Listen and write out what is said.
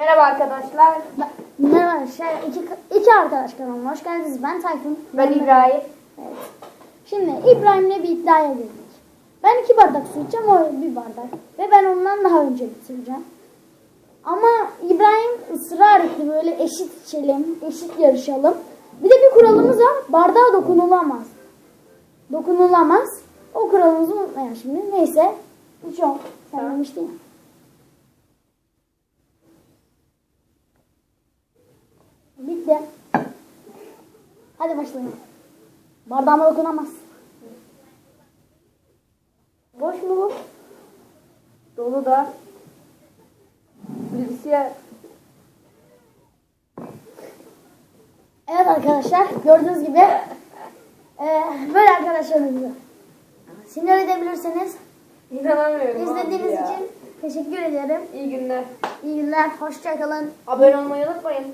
Merhaba arkadaşlar. Merhaba arkadaşlar. İki, iki arkadaş kanalıma hoş geldiniz. Ben Tayfun. Ben İbrahim. Evet. Şimdi İbrahim'le bir iddiaya girdik. Ben iki bardak su içeceğim, o bir bardak. Ve ben ondan daha önce bitireceğim. Ama İbrahim ısrar etti böyle eşit içelim, eşit yarışalım. Bir de bir kuralımız var. Bardağa dokunulamaz. Dokunulamaz. O kuralımızı unutmayın şimdi. Neyse. Hiç yok. Sen demiştin ya. Bitti. Hadi başlayalım. Bardağıma dokunamaz. Boş mu bu? Dolu da. Bilgisayar. Evet arkadaşlar gördüğünüz gibi eee, böyle arkadaşlarımız var. Sinir edebilirseniz İnanamıyorum. izlediğiniz için teşekkür ederim. İyi günler. İyi günler. Hoşçakalın. Abone olmayı unutmayın.